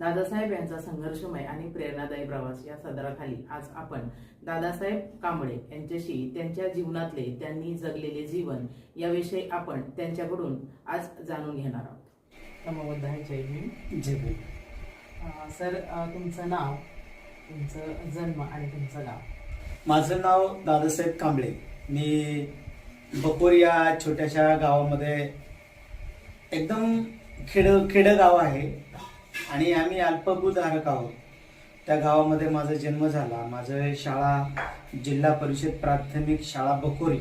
दादासाहेब यांचा संघर्षमय आणि प्रेरणादायी प्रवास या सदराखाली आज आपण दादासाहेब कांबळे यांच्याशी त्यांच्या जीवनातले त्यांनी जगलेले जीवन याविषयी आपण त्यांच्याकडून आज जाणून घेणार आहोत. नमोबद्ध आहे जय भीम जय भीम. अं, सर तुमचं नाव तुमचं जन्म आणि तुमचं गाव. माझं नाव दादासाहेब कांबळे. मी बपोर या छोट्याशा गावामध्ये एकदम खेड खेडं गाव आहे. आणि आम्ही अल्पभूधारक आहोत. त्या गावामध्ये माझा जन्म झाला. माझं शाळा जिल्हा परिषद प्राथमिक शाळा बकोरी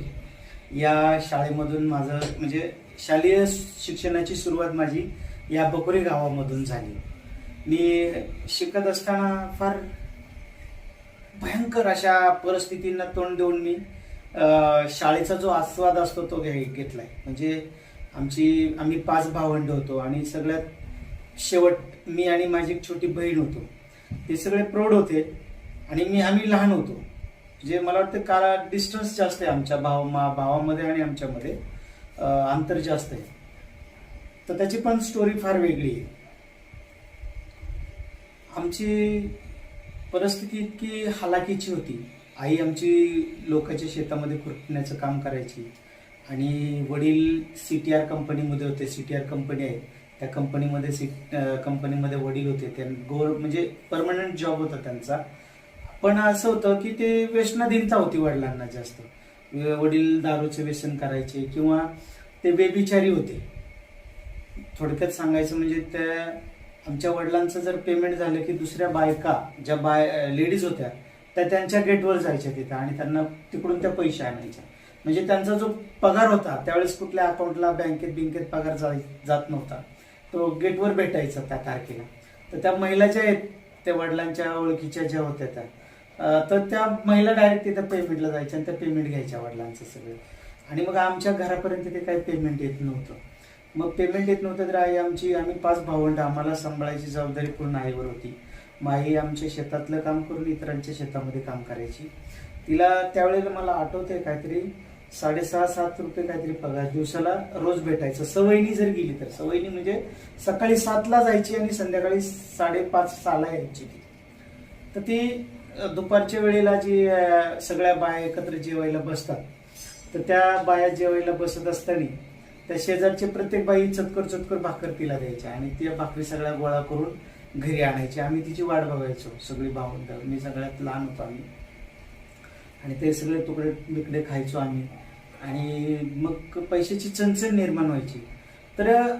या शाळेमधून माझं म्हणजे शालेय शिक्षणाची सुरुवात माझी या बकोरी गावामधून झाली. मी शिकत असताना फार भयंकर अशा परिस्थितींना तोंड देऊन मी शाळेचा जो आस्वाद असतो तो घे आहे म्हणजे आमची आम्ही पाच भावंड होतो आणि सगळ्यात शेवट मी आणि माझी एक छोटी बहीण होतो. ते सगळे प्रौढ होते आणि मी आम्ही लहान होतो. म्हणजे मला वाटतं काळा डिस्टन्स जास्त आहे आमच्या भाव मा- भावामध्ये आणि आमच्यामध्ये. अंतर जास्त आहे. तर त्याची पण स्टोरी फार वेगळी आहे. आमची परिस्थिती इतकी हालाकीची होती. आई आमची लोकांच्या शेतामध्ये खुरपण्याचं काम करायची. आणि वडील सी टी आर कंपनीमध्ये होते. सी टी आर कंपनी आहे. त्या कंपनीमध्ये सीट कंपनीमध्ये वडील होते. त्या गोर म्हणजे परमनंट जॉब होता त्यांचा. पण असं होतं की ते व्यसनाधीनता होती वडिलांना जास्त. वडील दारूचे व्यसन करायचे किंवा ते बेबिचारी होते. थोडक्यात सांगायचं म्हणजे त्या आमच्या वडिलांचं जर पेमेंट झालं की दुसऱ्या बायका ज्या बाय लेडीज होत्या त्या त्यांच्या गेटवर जायच्या तिथं आणि त्यांना तिकडून त्या पैसे आणायच्या. म्हणजे त्यांचा जो पगार होता त्यावेळेस कुठल्या अकाउंटला बँकेत बिंकेत पगार जाय- जात नव्हता. तो गेटवर भेटायचा त्या तारखेला. तर त्या महिला ज्या आहेत त्या वडिलांच्या ओळखीच्या ज्या होत्या त्या. तर त्या महिला डायरेक्ट तिथं पेमेंटला जायच्या आणि त्या पेमेंट घ्यायच्या वडिलांचं सगळं. आणि मग आमच्या घरापर्यंत ते काही पेमेंट येत नव्हतं. मग पेमेंट येत नव्हतं तर आई आमची आम्ही पाच भावंड आम्हाला सांभाळायची जबाबदारी पूर्ण आईवर होती. मग आई आमच्या शेतातलं काम करून इतरांच्या शेतामध्ये काम करायची. तिला त्यावेळेला मला आठवते काहीतरी साडेसहा सात रुपये काहीतरी पगार. दिवसाला रोज भेटायचं. सवयीनी जर गेली तर. सवयीनी म्हणजे सकाळी सातला जायची आणि संध्याकाळी साडेपाच सहाला यायची. ती तर ती दुपारच्या वेळेला जी सगळ्या बाया एकत्र जेवायला बसतात तर त्या बाया जेवायला बसत असताना त्या शेजारचे प्रत्येक बाई चतकर चतकर भाकर तिला द्यायच्या आणि त्या भाकरी सगळ्या गोळा करून घरी आणायची. आम्ही तिची वाट बघायचो. सगळी भावंड. मी सगळ्यात लहान होतो आम्ही. आणि ते सगळे तुकडे बिकडे खायचो आम्ही. आणि मग पैशाची चणचण निर्माण व्हायची. तर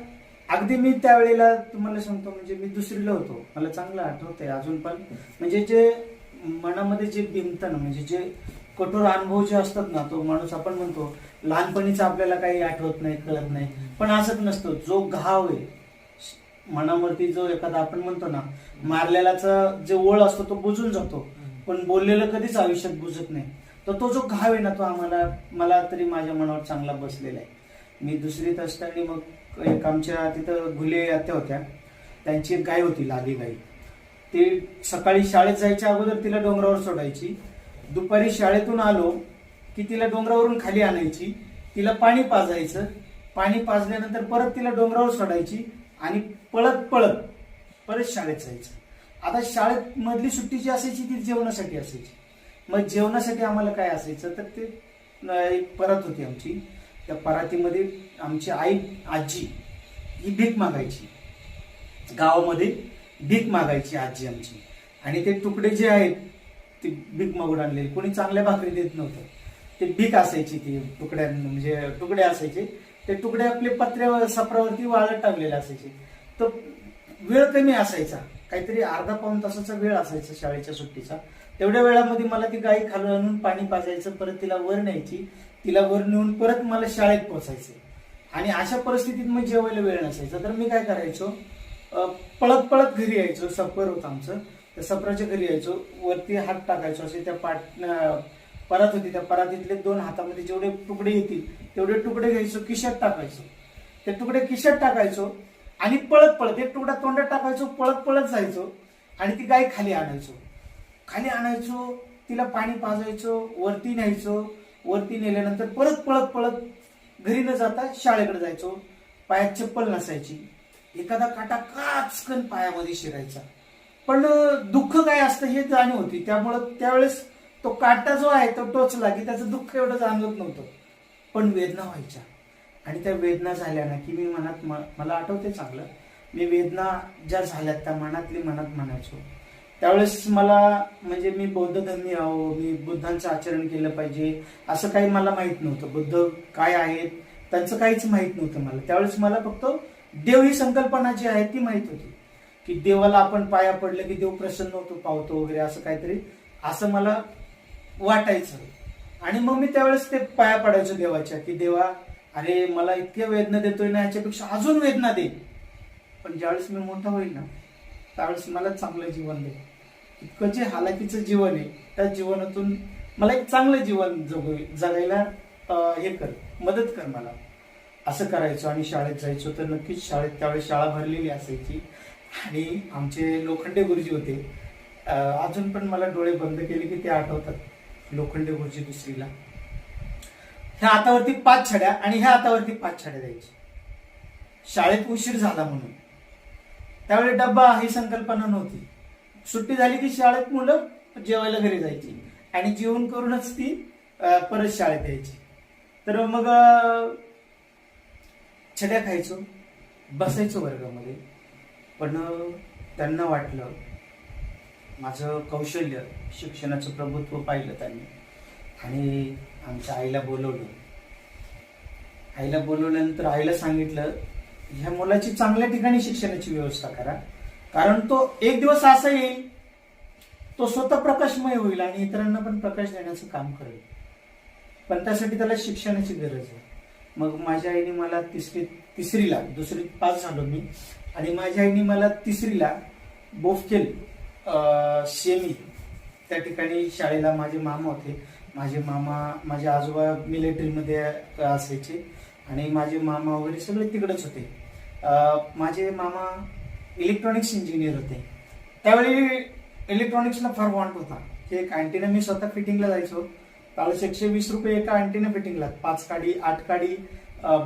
अगदी मी त्यावेळेला तुम्हाला सांगतो म्हणजे मी दुसरीला होतो. मला चांगलं आठवतंय अजून पण. म्हणजे जे मनामध्ये जे बिंबतं ना म्हणजे जे कठोर अनुभव जे असतात ना तो माणूस आपण म्हणतो लहानपणीचा आपल्याला काही आठवत नाही कळत नाही. पण असंच नसतं. जो घाव आहे मनावरती जो एखादा आपण म्हणतो ना मारलेलाचा जे ओळ असतो तो बुजून जातो. पण बोललेलं कधीच आयुष्यात बुजत नाही. तर तो जो घाव आहे ना तो आम्हाला मला तरी माझ्या मनावर चांगला बसलेला आहे. मी दुसरीत असताना मग एक आमच्या तिथं घुले आत्या होत्या. त्यांची एक गाय होती लाली गाई ती सकाळी शाळेत जायच्या अगोदर तिला डोंगरावर सोडायची. दुपारी शाळेतून आलो की तिला डोंगरावरून खाली आणायची. तिला पाणी पाजायचं. पाणी पाजल्यानंतर परत तिला डोंगरावर सोडायची आणि पळत पळत परत शाळेत जायचं. आता शाळेत मधली सुट्टी जी असायची ती जेवणासाठी असायची. मग जेवणासाठी आम्हाला काय असायचं तर ते एक परत होती आमची. त्या परातीमध्ये आमची आई आजी ही भीक मागायची. गावामध्ये भीक मागायची आजी आमची. आणि ते तुकडे जे आहेत ते भीक मागून आणलेले कोणी चांगल्या भाकरी देत नव्हतं. ते भीक असायची ती तुकड्या म्हणजे तुकडे असायचे. ते तुकडे आपले पत्र्यावर सपरावरती वाळत टाकलेले असायचे. तर वेळ कमी असायचा. काहीतरी अर्धा पाऊन तासाचा वेळ असायचा शाळेच्या सुट्टीचा. तेवढ्या वेळामध्ये मला ती गाई खालून आणून पाणी पाजायचं परत तिला वर न्यायची. तिला वर नेऊन परत मला शाळेत पोचायचे आणि अशा परिस्थितीत मग जेवायला वेळ नसायचा. तर मी काय करायचो? पळत पळत घरी यायचो. सफर होतं आमचं. त्या सफराच्या घरी यायचो. वरती हात टाकायचो. असे त्या पाट परात होती. त्या परातीतले दोन हातामध्ये जेवढे तुकडे येतील तेवढे तुकडे घ्यायचो. किशात टाकायचो. ते तुकडे किशात टाकायचो. आणि पळत पळत एक तुकडा तोंडात टाकायचो पळत पळत जायचो आणि ती गाय खाली आणायचो. खाली आणायचो तिला पाणी पाजायचो वरती न्यायचो वरती नेल्यानंतर परत पळत पळत घरी न जाता शाळेकडे जायचो. पायात चप्पल नसायची. एखादा काटा काचकन पायामध्ये शिरायचा. पण दुःख काय असतं हे जाणीव होती. त्यामुळं त्यावेळेस तो काटा जो आहे तो टोचला की त्याचं दुःख एवढं जाणवत नव्हतं. पण वेदना व्हायच्या. आणि त्या वेदना झाल्या ना की मी मनात म- मला आठवते चांगलं. मी वेदना ज्या झाल्यात त्या मनातली मनात म्हणायचो. त्यावेळेस मला म्हणजे मी बौद्ध धर्मी आहो मी बुद्धांचं आचरण केलं पाहिजे असं काही मला माहीत नव्हतं. बुद्ध काय आहेत त्यांचं काहीच माहीत नव्हतं मला. त्यावेळेस मला फक्त देव ही संकल्पना जी आहे ती माहीत होती. की देवाला आपण पाया पडलं की देव प्रसन्न होतो पावतो वगैरे असं काहीतरी असं मला वाटायचं. आणि मग मी त्यावेळेस ते पाया पडायचो देवाच्या की देवा अरे मला इतक्या वेदना देतोय ना याच्यापेक्षा अजून वेदना दे. पण ज्यावेळेस मी मोठा होईल ना त्यावेळेस मला चांगलं जीवन दे. इतकं जे हालाकीचं जीवन आहे त्या जीवनातून मला एक चांगलं जीवन जग जगायला हे कर मदत कर मला. असं करायचो आणि शाळेत जायचो तर नक्कीच शाळेत त्यावेळेस शाळा भरलेली असायची. आणि आमचे लोखंडे गुरुजी होते. अजून पण मला डोळे बंद केले की ते आठवतात लोखंडे गुरुजी दुसरीला. ह्या हातावरती पाच छड्या आणि ह्या हातावरती पाच छड्या द्यायची. शाळेत उशीर झाला म्हणून. त्यावेळी डब्बा ही संकल्पना नव्हती. सुट्टी झाली की शाळेत मुलं जेवायला घरी जायची आणि जेवण करूनच ती परत शाळेत यायची. तर मग छड्या खायचो बसायचो वर्गामध्ये. पण त्यांना वाटलं माझं कौशल्य शिक्षणाचं प्रभुत्व पाहिलं त्यांनी. आणि आमच्या आईला बोलवलं. आईला बोलवल्यानंतर आईला सांगितलं ह्या मुलाची चांगल्या ठिकाणी शिक्षणाची व्यवस्था करा. कारण तो एक दिवस असा येईल तो स्वतः प्रकाशमय होईल आणि इतरांना पण प्रकाश देण्याचं काम करेल. पण त्यासाठी त्याला शिक्षणाची गरज आहे. मग माझ्या आईने मला तिसरी तिसरीला दुसरी पास झालो मी. आणि माझ्या आईने मला तिसरीला बोफकेल शेमी त्या ठिकाणी शाळेला माझे मामा होते. माझे मामा माझे आजोबा मिलिटरीमध्ये असायचे. आणि माझे मामा वगैरे सगळे तिकडेच होते. माझे मामा इलेक्ट्रॉनिक्स इंजिनियर होते. त्यावेळी इलेक्ट्रॉनिक्सला फार वॉन्ट होता. की एक अँटीना मी स्वतः फिटिंगला जायचो. त्यावेळेस एकशे वीस रुपये एका अँटीना फिटिंगला पाच काडी आठ काडी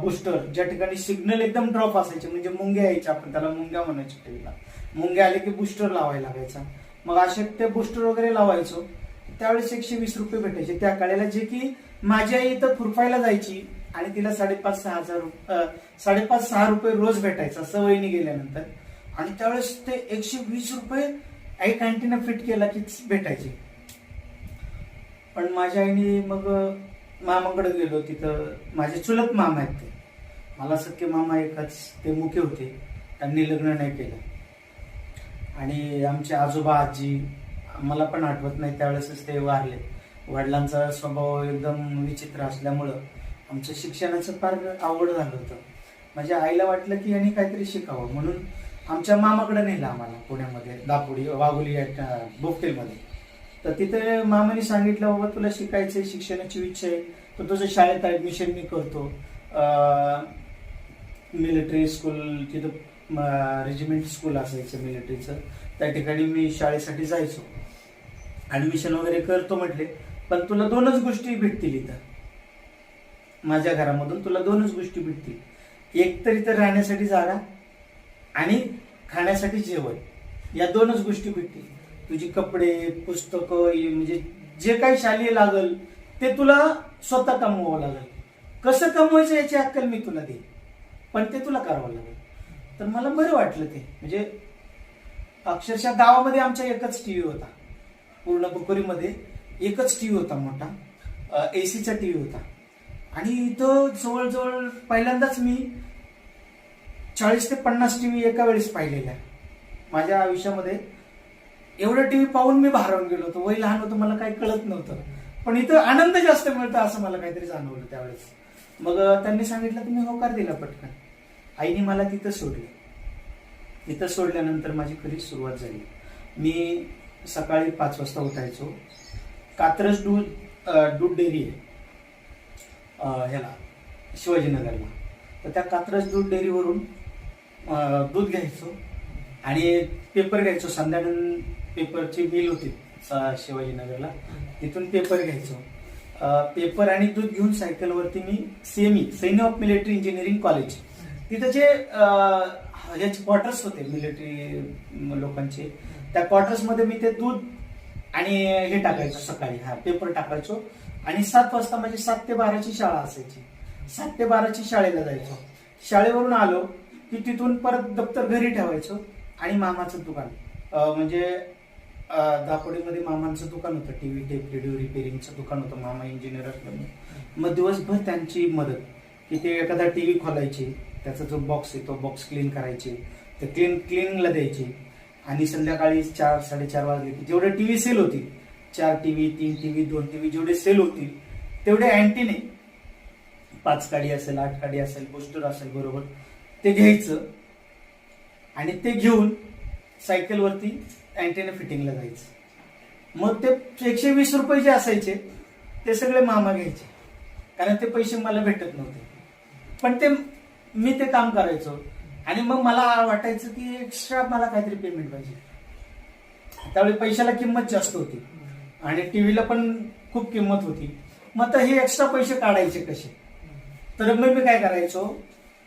बुस्टर ज्या ठिकाणी सिग्नल एकदम ड्रॉप असायचे म्हणजे मुंग्या यायच्या आपण त्याला मुंग्या म्हणायच्या टीव्हीला मुंग्या आले की बुस्टर लावायला लागायचा. मग असे ते बुस्टर वगैरे लावायचो. त्यावेळेस एकशे वीस रुपये भेटायचे. त्या काळाला जे की माझी आई इथं फुरफायला जायची आणि तिला साडेपाच सहा हजार साडेपाच सहा रुपये रोज भेटायचा सवयीने गेल्यानंतर. आणि त्यावेळेस ते एकशे वीस रुपये एक अँटीना फिट केला की भेटायचे. पण माझ्या आईने मग मामाकडे गेलो तिथं. माझे चुलत मामा आहेत ते. मला सख्खे मामा एकाच ते मुखे होते. त्यांनी लग्न नाही केलं. आणि आमचे आजोबा आजी मला पण आठवत नाही त्यावेळेसच ते वारले. वडिलांचा स्वभाव एकदम विचित्र असल्यामुळं आमचं शिक्षणाचं फार आवड झालं होतं. माझ्या आईला वाटलं की यांनी काहीतरी शिकावं म्हणून आमच्या मामाकडे नेलं आम्हाला पुण्यामध्ये दापोडी वाघोली या तर तिथे मामाने सांगितलं बाबा तुला शिकायचं आहे शिक्षणाची इच्छा आहे. तर तुझं शाळेत ॲडमिशन मी करतो. मिलिटरी स्कूल तिथं रेजिमेंट स्कूल असायचं मिलिटरीचं त्या ठिकाणी मी शाळेसाठी जायचो. ऍडमिशन वगैरे करतो म्हटले पण तुला दोनच गोष्टी भेटतील इथं. माझ्या घरामधून तुला दोनच गोष्टी भेटतील. एक तर इथं राहण्यासाठी जागा आणि खाण्यासाठी जेवण. या दोनच गोष्टी भेटतील. तुझी कपडे पुस्तकं म्हणजे जे काही शालेय लागल ते तुला स्वतः कमवावं लागेल. कसं कमवायचं याची अक्कल मी तुला देईन. पण ते तुला करावं लागेल. तर मला बरं वाटलं ते. म्हणजे अक्षरशः गावामध्ये आमच्या एकच टी व्ही होता. पूर्ण बुकोरीमध्ये एकच टीव्ही होता मोठा. एसीचा टीव्ही होता. आणि इथं जवळजवळ पहिल्यांदाच मी चाळीस ते पन्नास टीव्ही एका वेळेस पाहिलेल्या. माझ्या आयुष्यामध्ये एवढं टीव्ही पाहून मी भारावून गेलो होतो. वय लहान होतं मला काही कळत नव्हतं. पण इथं आनंद जास्त मिळतो असं मला काहीतरी जाणवलं त्यावेळेस. मग त्यांनी सांगितलं तुम्ही होकार दिला पटकन. आईने मला तिथं सोडले. तिथं सोडल्यानंतर माझी खरी सुरुवात झाली. मी सकाळी पाच वाजता उठायचो. कात्रज दूध दूध डेअरी आहे. ह्याला शिवाजीनगरला. तर त्या कात्रज दूध डेअरीवरून दूध घ्यायचो आणि पेपर घ्यायचो. संध्याकाळ पेपरची मिल होती स- शिवाजीनगरला. तिथून पेपर घ्यायचो. पेपर आणि दूध घेऊन सायकलवरती मी सेमी सैन्य ऑफ मिलिटरी इंजिनिअरिंग कॉलेज. तिथं जे ह्याचे क्वार्टर्स होते मिलिटरी लोकांचे त्या क्वार्टर्समध्ये मी ते दूध आणि हे टाकायचो सकाळी. हा पेपर टाकायचो. आणि सात वाजता माझी सात ते बाराची शाळा असायची. सात ते बाराची शाळेला जायचो. शाळेवरून आलो की तिथून परत दप्तर घरी ठेवायचो आणि मामाचं दुकान. म्हणजे दापोडीमध्ये मामांचं दुकान होतं. टीव्ही टेप रेडिओ रिपेरिंगचं दुकान होतं. मामा इंजिनियर असल्यामुळे. मग दिवसभर त्यांची मदत की ते एखादा टी व्ही खोलायची. त्याचा जो बॉक्स आहे तो बॉक्स क्लीन करायचे. ते क्लीन क्लिनिंगला द्यायचे. आणि संध्याकाळी चार साडेचार वाजले की जेवढे टीव्ही सेल होतील चार टीव्ही तीन टीव्ही दोन टीव्ही जेवढे सेल होतील तेवढे अँटीने पाच काडी असेल आठ काडी असेल पोस्टर असेल बरोबर. ते घ्यायचं आणि ते घेऊन सायकलवरती अँटीने फिटिंगला जायचं. मग ते एकशे वीस रुपये जे असायचे ते सगळे मामा घ्यायचे. कारण ते पैसे मला भेटत नव्हते. पण ते मी ते काम करायचो. आणि मग मला वाटायचं की एक्स्ट्रा मला काहीतरी पेमेंट पाहिजे. त्यावेळी पैशाला किंमत जास्त होती. आणि टीव्हीला पण खूप किंमत होती. मग तर हे एक्स्ट्रा पैसे काढायचे कसे? तर मग मी काय करायचो?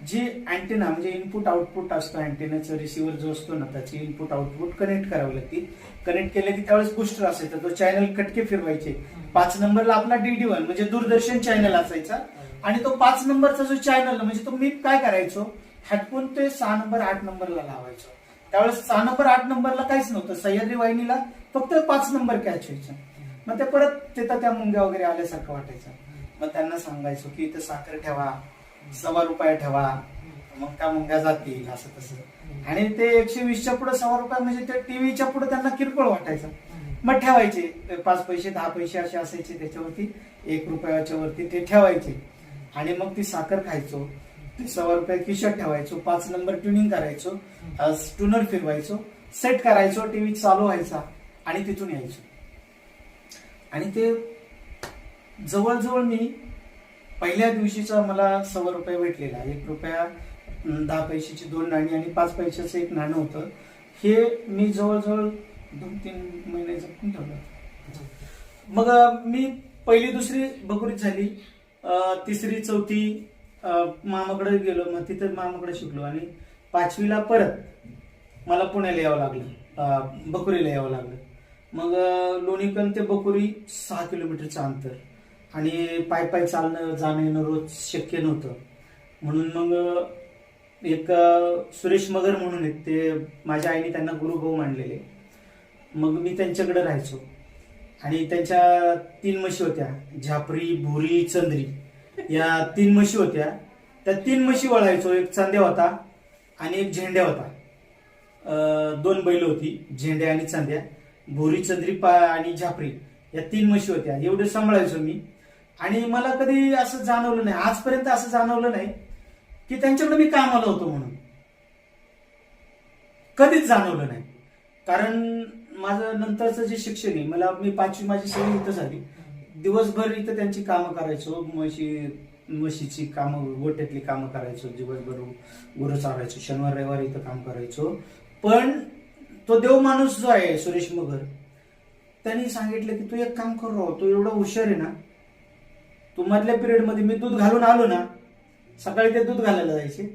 जी अँटेना म्हणजे इनपुट आउटपुट असतो अँटेनाचं रिसिव्हर जो असतो ना त्याची इनपुट आउटपुट कनेक्ट करावी लागते. कनेक्ट केले की त्यावेळेस बुस्टर असायचा. तो चॅनल कटके फिरवायचे. पाच नंबरला आपला डीडी वन म्हणजे दूरदर्शन चॅनल असायचा. आणि तो पाच नंबरचा जो चॅनल म्हणजे तो मी काय करायचो? हेडफोन ते सहा नंबर आठ नंबरला लावायचो. त्यावेळेस सहा नंबर आठ नंबरला काहीच नव्हतं. सह्याद्री वाहिनीला फक्त पाच नंबर कॅच व्हायचं. मग ते परत तिथं त्या मुंग्या वगैरे आल्यासारखं वाटायचं. मग त्यांना सांगायचो की इथं साखर ठेवा सव्वा रुपया ठेवा. मग त्या मुंग्या जातील असं तसं. आणि ते एकशे वीसच्या पुढे सव्वा रुपया म्हणजे ते टीव्हीच्या पुढे त्यांना किरकोळ वाटायचं. मग ठेवायचे. पाच पैसे दहा पैसे असे असायचे त्याच्यावरती. एक रुपयाच्या वरती ते ठेवायचे. आणि मग ती साखर खायचो. सव्वा रुपये खिशात ठेवायचो पाच नंबर ट्युनिंग करायचो ट्युनर फिरवायचो सेट करायचो टीव्ही चालू व्हायचा आणि तिथून यायचो. आणि ते जवळजवळ मी पहिल्या दिवशीचा मला सव्वा रुपये भेटलेला. एक रुपया दहा पैशाची दोन नाणी आणि पाच पैशाचं एक नाणं होतं. हे मी जवळजवळ दोन तीन महिने जपून ठेवलं. मग मी पहिली दुसरी बकरीत झाली. तिसरी चौथी मामाकडे गेलो मग तिथं मामाकडे शिकलो आणि पाचवीला परत मला पुण्याला यावं लागलं. बकुरीला यावं लागलं. मग अं, ते बकुरी सहा किलोमीटरचं अंतर आणि पाय पाय चालणं जाणं येणं रोज शक्य नव्हतं. म्हणून मग एक सुरेश मगर म्हणून आहेत ते माझ्या आईने त्यांना गुरुभाऊ मानलेले. मग मी त्यांच्याकडे राहायचो. आणि त्यांच्या तीन म्हशी होत्या झापरी भुरी चंद्री. या तीन म्हशी होत्या. त्या तीन म्हशी वळायचो. एक चांद्या होता आणि एक झेंड्या होता. दोन बैल होती झेंड्या आणि चांद्या. भोरी चंद्री पा आणि झापरी या तीन म्हशी होत्या. एवढं सांभाळायचो मी. आणि मला कधी असं जाणवलं नाही. आजपर्यंत असं जाणवलं नाही की त्यांच्याकडे मी कामाला होतो म्हणून. कधीच जाणवलं नाही. कारण माझं नंतरचं जे शिक्षण आहे मला मी पाचवी माझी सगळी इथं झाली. दिवसभर इथं त्यांची कामं करायचो म्हशी म्हशीची कामं गोट्यातली कामं करायचो दिवसभर गुरं चालायचो शनिवार रविवार इथं काम करायचो. पण तो देव माणूस जो आहे सुरेश मगर त्यांनी सांगितलं की तू एक काम करू राव तू एवढा हुशार आहे ना तू मधल्या पिरियडमध्ये मी दूध घालून आलो ना सकाळी ते दूध घालायला जायचे.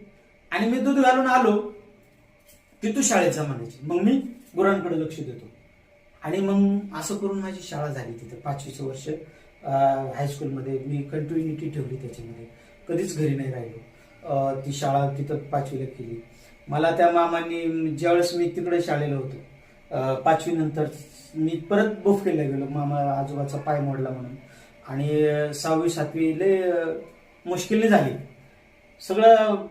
आणि मी दूध घालून आलो की तू शाळेत जा म्हणायची. मग मी गुरांकडे लक्ष देतो. आणि मग असं करून माझी शाळा झाली तिथे पाचवीचं वर्ष. हायस्कूलमध्ये मी कंटिन्युटी ठेवली त्याच्यामध्ये. कधीच घरी नाही राहिलो. ती शाळा तिथं पाचवीला केली. मला त्या मामांनी ज्यावेळेस मी तिकडे शाळेला होतो पाचवीनंतर पाचवी नंतर मी परत बोफकेला गेलो. मामा आजोबाचा पाय मोडला म्हणून. आणि सहावी सातवी लय मुश्किलने झाली. सगळं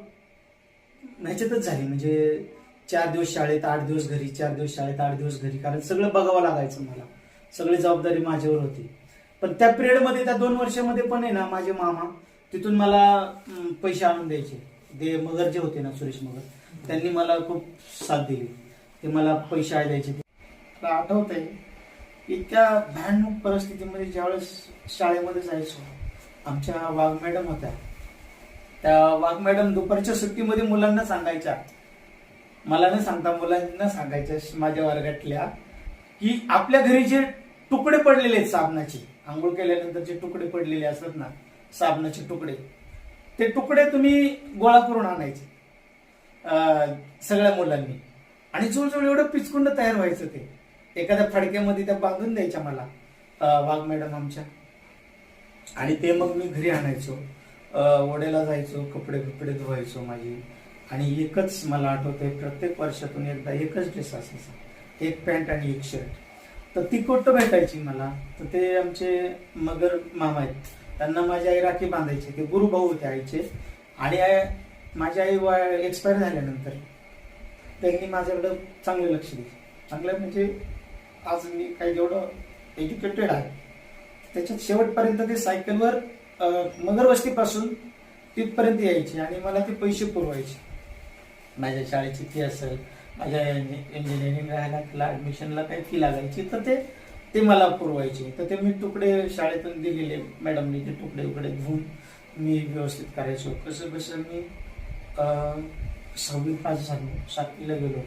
ह्याच्यातच झाली. म्हणजे चार दिवस शाळेत आठ दिवस घरी चार दिवस शाळेत आठ दिवस घरी. कारण सगळं बघावं लागायचं मला. सगळी जबाबदारी माझ्यावर होती. पण त्या पिरियडमध्ये त्या दोन वर्षामध्ये पण आहे ना माझे मामा तिथून मला पैसे आणून द्यायचे. ते मगर जे होते ना सुरेश मगर त्यांनी मला खूप साथ दिली. ते मला पैसे आहे द्यायचे. आठवत आहे इतक्या भयानक परिस्थितीमध्ये ज्यावेळेस शाळेमध्ये जायचो आमच्या वाघ मॅडम होत्या. त्या वाघ मॅडम दुपारच्या सुट्टीमध्ये मुलांना सांगायच्या. मला न सांगता मुलांना सांगायच्या माझ्या वर्गातल्या की आपल्या घरी जे तुकडे पडलेले आहेत साबणाचे आंघोळ केल्यानंतर जे तुकडे पडलेले असतात ना साबणाचे तुकडे ते तुकडे तुम्ही गोळा करून आणायचे सगळ्या मुलांनी. आणि जवळजवळ एवढं पिचकुंड तयार व्हायचं ते. एखाद्या फडक्यामध्ये त्या बांधून द्यायच्या मला वाघ मॅडम आमच्या. आणि ते मग मी घरी आणायचो. वडेला ओढ्याला जायचो कपडे बिपडे धुवायचो माझी. आणि एकच मला आठवतंय प्रत्येक वर्षातून एकदा एकच ड्रेस असायचा. एक पॅन्ट आणि एक शर्ट तर ती कोट भेटायची मला. तर ते आमचे मगर मामा आहेत. त्यांना माझी आई राखी बांधायची. ते गुरुभाऊ होते आईचे. आणि आई- माझी आई एक्सपायर झाल्यानंतर त्यांनी माझ्याकडं चांगलं लक्ष दिलं. चांगलं म्हणजे आज मी काही जेवढं एज्युकेटेड आहे त्याच्यात शेवटपर्यंत ते सायकलवर मगरवस्तीपासून तिथपर्यंत यायचे आणि मला ते पैसे पुरवायचे. माझ्या शाळेची फी असेल माझ्या इंजिनिअरिंग राहायला ॲडमिशनला काही फी लागायची तर ते ते मला पुरवायचे. तर ते मी तुकडे शाळेतून दिलेले मॅडमनी ते तुकडे उकडे घेऊन मी व्यवस्थित करायचो. कसं कसं मी सहावी पाच झालो. सातवीला गेलो.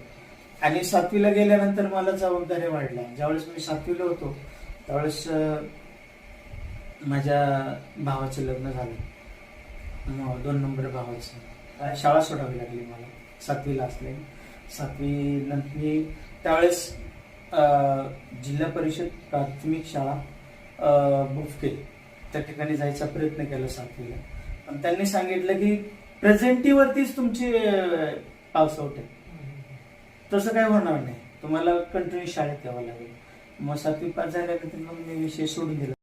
आणि सातवीला गेल्यानंतर मला जबाबदाऱ्या वाढल्या. ज्यावेळेस मी सातवीला होतो त्यावेळेस माझ्या भावाचं लग्न झालं. दोन नंबर भावाचं. शाळा सोडावी लागली मला. सातवीला असले सातवी नंतर मी त्यावेळेस जिल्हा परिषद प्राथमिक शाळा अं, बुफके त्या ठिकाणी जायचा प्रयत्न केला सातवीला. पण त्यांनी सांगितलं की प्रेझेंटीवरतीच तुमची पास आहे. तसं काय होणार नाही. तुम्हाला कंटिन्यू शाळेत यावं लागेल. मग सातवी पास झाल्यानंतर मग मी विषय सोडून दिला.